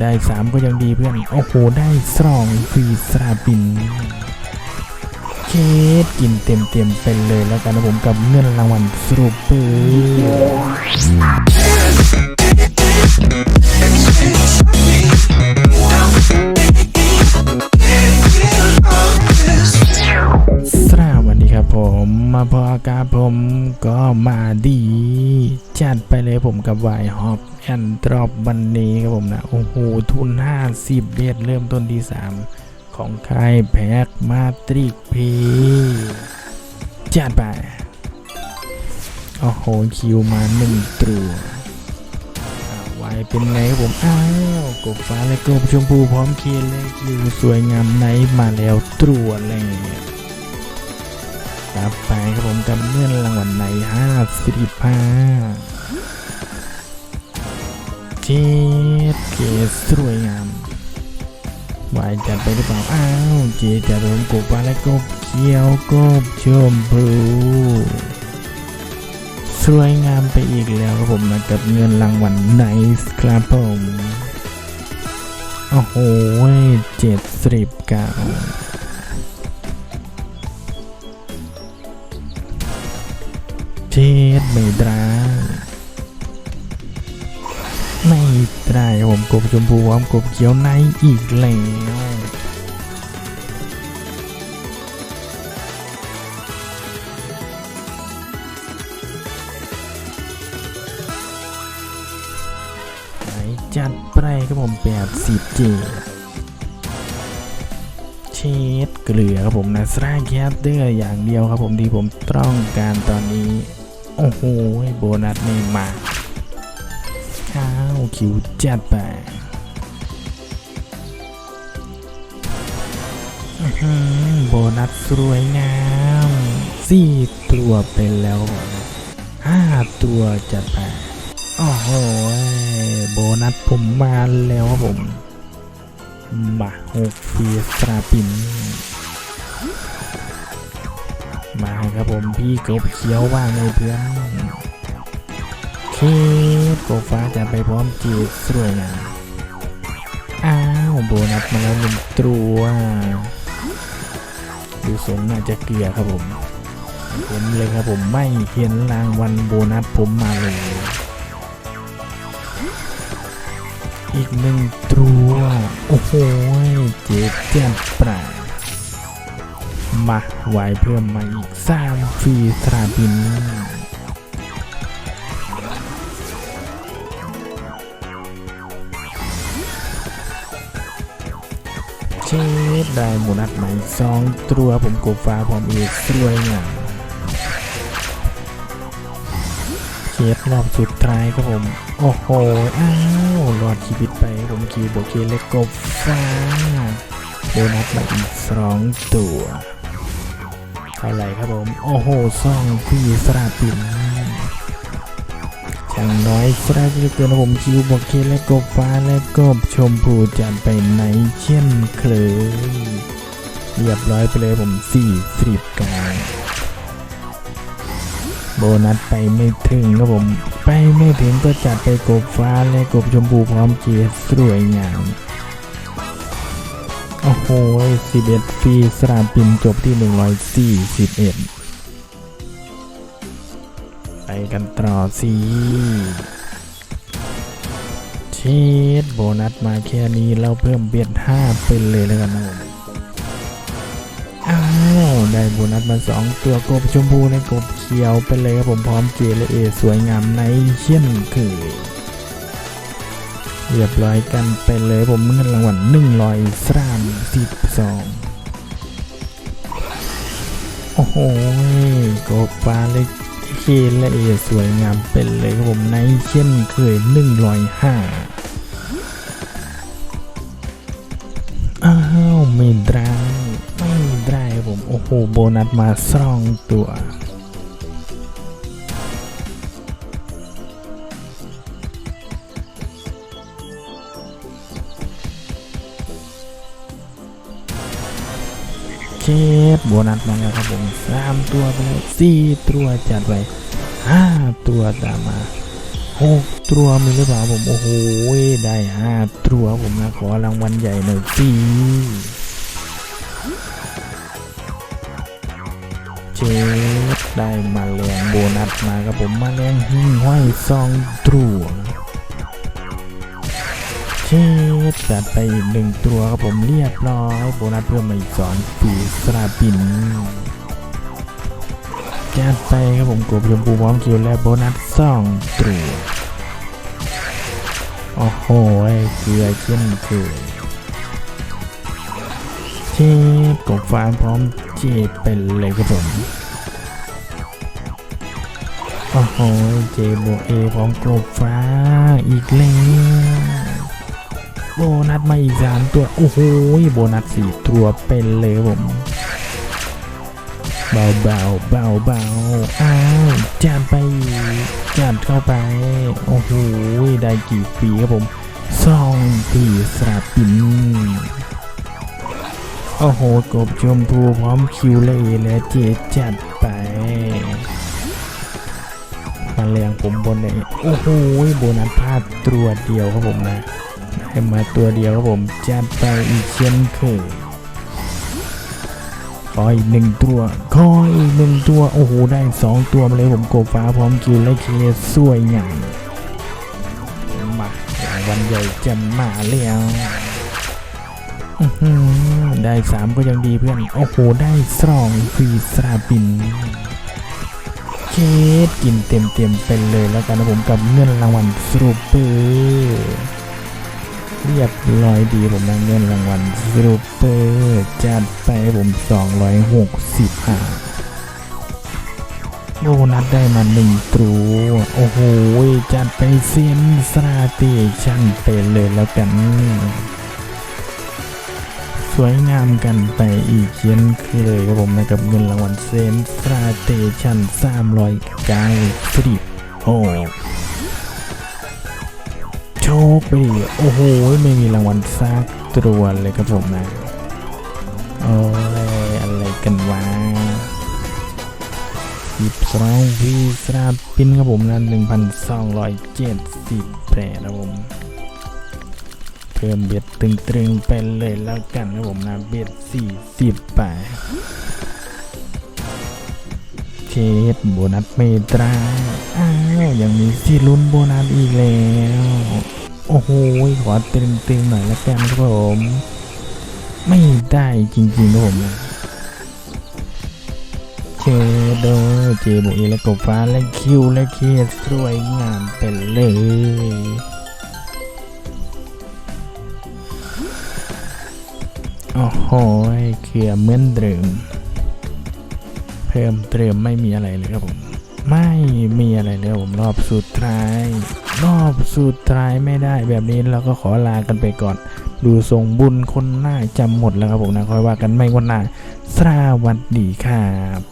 ได้สามก็ยังดีเพื่อน โอ้โห ได้สองฟรีสราบิน เคสกินเต็มเต็มเป็นเลยแล้วกันนะผมกับเงินรางวัลสรุปเปอร์ จัดไปเลยผมกับวายฮอปแอนดรอปวันนี้ครับผมนะ โอ้โห ทุน 50เบียดเริ่มต้นที่ 3 ของค่ายแพ็กมาตริกพีจัดไป โอ้โห คิวมาหนึ่งตัวอ่าวายเป็นไงครับผม อ้าวกบฟ้าและกบชมพูพร้อมเคียนเลยคิวสวยงามไหนมาแล้วตรวจเลย รับไปครับผมกับเงื่อนรางวัลในห้าสิบห้าเจ็ดเกสสวยงามวายจัดไปหรือเปล่า อ้าวเจจะรวมกบฟ้าและกบเขียวกบชมพูสวยงามไปอีกแล้วครับผมนะกับเงินรางวัลไนส์ครับผม โอ้โหเจ็ดสิบเก้า ดไม่ตรายไม่ตรายผมกบชมพูพร้อมกบเขียวในอีกแล้วไหนจัดไปครับผมแปดสิบเจเชดเกลือครับผมนะสร้างแคปเตอร์อย่างเดียวครับผมที่ผมต้องการตอนนี้ โอ้โหโบนัสนี่มาข้าวคิวจัดไปโบนัสสวยงามสี่ตัวเป็นแล้วห้าตัวจัดไปโอ้โหโบนัสผมมาแล้วครับผมมาหกฟีสตราปิน ครับผมพี่กบเขียวว่างเลยเพื่อนเคสโกฟ้าจะไปพร้อมจีดสวยงามอ้าวโบนัสมาแล้วหนึ่งตัวดูสงน่าจะเกลือครับผมผมเลยครับผมไม่เห็นรางวัลโบนัสผมมาเลย อีกหนึ่งตัว โอ้โหเจ็ดเจ็ดปลา มาไว้เพิ่มมาอีกสามฟรีตราบิน เชฟได้โบนัสใหม่สองตัวผมกบฟ้าพร้อมอีกสวยงามเคสรอบสุดท้ายครับผม โอ้โห อ้าวรอดชีวิตไปผมคิวโบเคเล็กกบฟ้าโบนัสมาอีกสองตัว เท่าไหร่ครับผม โอ้โหซองพี่สราปินช่างน้อยสราจะเกินผมคิวโบเคและกบฟ้าและกบชมพูจัดไปไหนเช่นเคยเรียบร้อยไปเลยผมสี่สิบกาโบนัสไปไม่ถึงครับผม ไปไม่ถึงก็จัดไปกบฟ้าและกบชมพูพร้อมเกียร์สวยงาม โอ้โห11ปีสรามปินจบที่141ไปกันต่อสิเชดโบนัสมาแค่นี้เราเพิ่มเบียด5เป็นเลยแล้วกันนะผมอ้าวได้โบนัสมา2ตัวกบชมพูและกบเขียวไปเลยครับผมพร้อมเจแลเอสวยงามในเช่นเคย เรียบร้อยกันไปเลยผมเงินรางวัลหนึ่งร้อยสามสิบสองโอ้โหกบปลาเล็กเคและเอสวยงามเป็นเลยครับผมในเช่นเคยหนึ่งร้อยห้าอ้าวไม่ได้ไม่ได้ครับผม โอ้โห โบนัสมาสองตัว เคสโบนัสมาแล้วครับผมสามตัวไปเลยสี่ตัวจัดไปห้าตัวตามมาหกตัวมีหรือเปล่าผม โอ้โห ได้ห้าตัวผมนะขอรางวัลใหญ่หน่อยสิเจ็ดได้มาแรงโบนัสมาครับผมมาแรงหิ้งห้อยซองตัว เจ็ดจัดไปอีกหนึ่งตัวครับผมเรียบร้อย โบนัสเพิ่มมาอีกสองปีสราปินจัดไปครับผมกบชมพูพร้อมคิวและโบนัสสองตัวโอ้โหเกลือเช่นเคยเจ็บกบฟ้าพร้อมเจ็บไปเลยครับผมโอ้โหเจโบเอพร้อมกบฟ้าอีกแล้ว บนัสมาอีกสามตัว โอ้โหโบนัสสี่ตัวเป็นเลยผมเบาเบาเบาเบาอ้าวจัดไปจัดเข้าไป โอ้โหได้กี่ปีครับผมสองปีสระปินโอ้โหกบชมพูพร้อมคิวเลยและเจจัดไปมาแรงผมบนเลยโอ้โหโบนัสพลาดตัวเดียวครับผมนะ ให้มาตัวเดียวครับผมจัดไปอีกเช่นเคยขออีกหนึ่งตัวขออีกหนึ่งตัว โอ้โห ได้สองตัวมาเลยผมโกฟ้าพร้อมคิวและเคสวยงามมารางวัลใหญ่จะมาแล้วได้สามก็ยังดีเพื่อน โอ้โห ได้สองฟรีสราบิน เคสกินเต็มเต็มๆเป็นเลยแล้วกันนะผมกับเงินรางวัลสรุปเปอร์ เรียบร้อยดีผมนะเงินรางวัลสรุปเปอร์จัดไปให้ผม260อะโบนัสได้มาหนึ่งตัวโอ้โห จัดไปเซียนสตราเตชั่นไปเลยแล้วกัน สวยงามกันไปอีกเช่นเคยครับผมนะกับเงินรางวัลเซนสตราเตชั่น300กายฟรีโอ้ โชคไปดิโอ้โห ไม่มีรางวัลซักตัวเลยครับผมนะโอ้ยอะไรกันวะสิบสองวีสราปินครับผมนะหนึ่งพันสองร้อยเจ็ดสิบแปดครับผมเพิ่มเบียดตึงๆไปเลยแล้วกันครับผมนะเบียดสี่สิบไปด เชดโบนัสเมตราอ้าวยังมีสิลุ้นโบนัสอีกแล้ว โอ้โห ขอตึงๆหน่อยแล้วกันครับผม ไม่ได้จริงๆครับผมเชโดเจโบเอและกบฟ้าและคิวและเคสสวยงามไปเลยโอ้โหเคือเหมือนเดิม เพิ่มเติมไม่มีอะไรเลยครับผม ไม่มีอะไรเลยผมรอบสุดท้าย รอบสุดท้ายไม่ได้แบบนี้เราก็ขอลากันไปก่อน ดูทรงบุญคนหน้าจำหมดแล้วครับผมนะคอยว่ากันไม่วันหน้าสวัสดีครับ